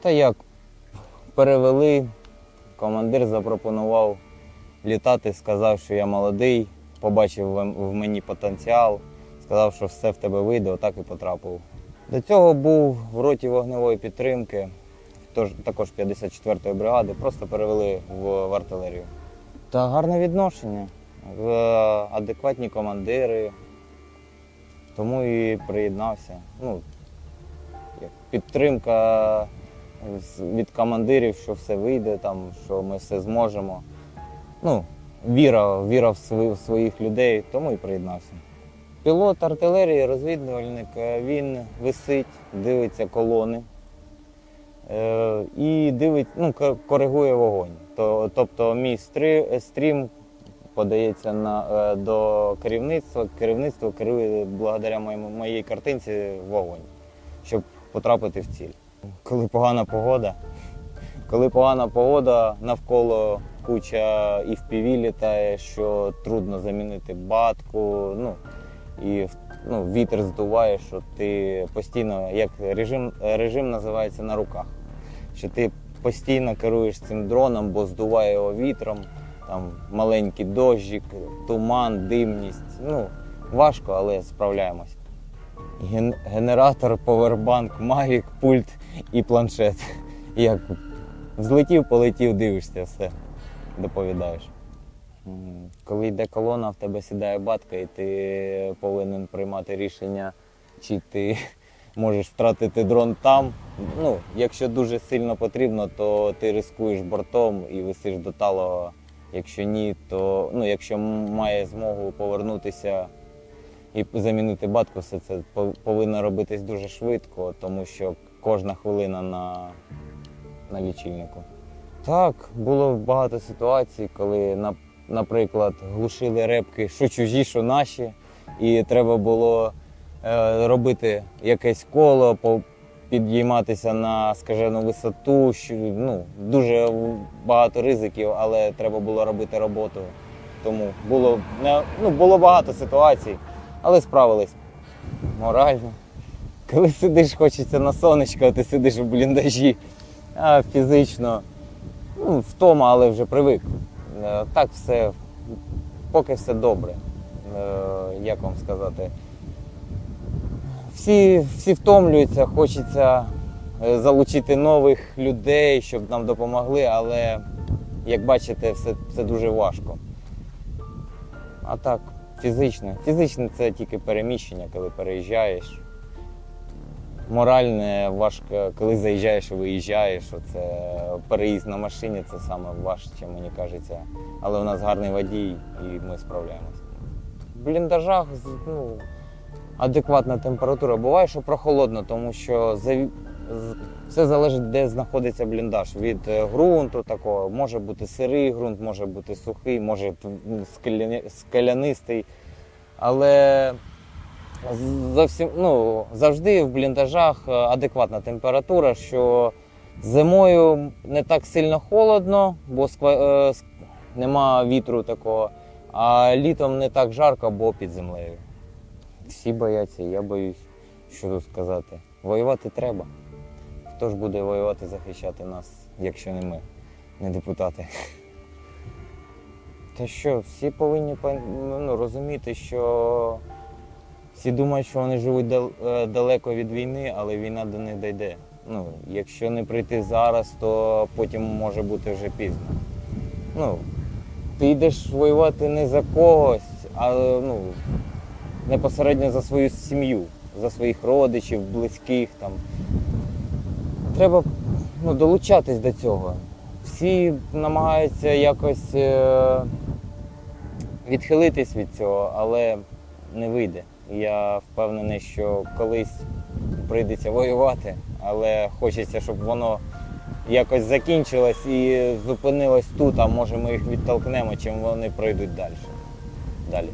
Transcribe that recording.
Та як перевели, командир запропонував літати, сказав, що я молодий, побачив в мені потенціал, сказав, що все в тебе вийде, отак і потрапив. До цього був в роті вогневої підтримки, також 54-ї бригади, просто перевели в, артилерію. Та гарне відношення, е, адекватні командири, тому і приєднався. Ну, підтримка від командирів, що все вийде, там, що ми все зможемо. Ну, віра, віра в, свої, в своїх людей, тому і приєднався. Пілот артилерії, розвідувальник, е, він висить, дивиться колони е, і дивить, ну, коригує вогонь. То, тобто мій стрі, стрім подається на, е, до керівництва, керівництво керує благодаря моєму, моїй картинці вогонь, щоб потрапити в ціль. Коли погана погода, коли погана погода, навколо куча і в піві літає, що трудно замінити батку. Ну, і ну, вітер здуває, що ти постійно, як режим, режим називається на руках. Що ти постійно керуєш цим дроном, бо здуває його вітром, там маленький дощик, туман, димність. Ну, важко, але справляємось. Ген- генератор, повербанк, Mavic, пульт і планшет. Як злетів, полетів, дивишся, все, доповідаєш. Коли йде колона, в тебе сідає батка, і ти повинен приймати рішення, чи ти можеш втратити дрон там. Ну, якщо дуже сильно потрібно, то ти рискуєш бортом і висиш до талого. Якщо ні, то ну, якщо має змогу повернутися і замінити батку, все це пов- повинно робитись дуже швидко, тому що кожна хвилина на, на лічильнику. Так, було багато ситуацій, коли, на- наприклад, глушили репки, що чужі, що наші, і треба було е, робити якесь коло, підійматися на скажену висоту. Що, ну, дуже багато ризиків, але треба було робити роботу. Тому було, не- ну, було багато ситуацій, але справились морально. Коли сидиш, хочеться на сонечко, а ти сидиш в бліндажі, а фізично ну, втома, але вже привик. Е, Так все, поки все добре. Е, Як вам сказати? Всі, всі втомлюються, хочеться е, залучити нових людей, щоб нам допомогли, але як бачите, все, все дуже важко. А так, фізичне. Фізичне це тільки переміщення, коли переїжджаєш. Моральне важко, коли заїжджаєш і виїжджаєш. Це переїзд на машині це саме важче, мені кажеться. Але у нас гарний водій і ми справляємося. В бліндажах ну, адекватна температура. Буває, що прохолодно, тому що все залежить, де знаходиться бліндаж. Від е, ґрунту такого. Може бути сирий ґрунт, може бути сухий, може скелянистий. Але зовсім, ну, завжди в бліндажах е, адекватна температура, що зимою не так сильно холодно, бо сква- е, нема вітру такого, а літом не так жарко, бо під землею. Всі бояться, я боюсь, що тут сказати. Воювати треба. Хто ж буде воювати, захищати нас, якщо не ми, не депутати? Та що, всі повинні ну, розуміти, що всі думають, що вони живуть е, далеко від війни, але війна до них дійде. Ну, якщо не прийти зараз, то потім може бути вже пізно. Ну, ти йдеш воювати не за когось, а ну, безпосередньо за свою сім'ю, за своїх родичів, близьких там. Треба ну, долучатись до цього. Всі намагаються якось е, відхилитись від цього, але не вийде. Я впевнений, що колись прийдеться воювати, але хочеться, щоб воно якось закінчилось і зупинилось тут, а може ми їх відтолкнемо, чим вони пройдуть далі. Далі.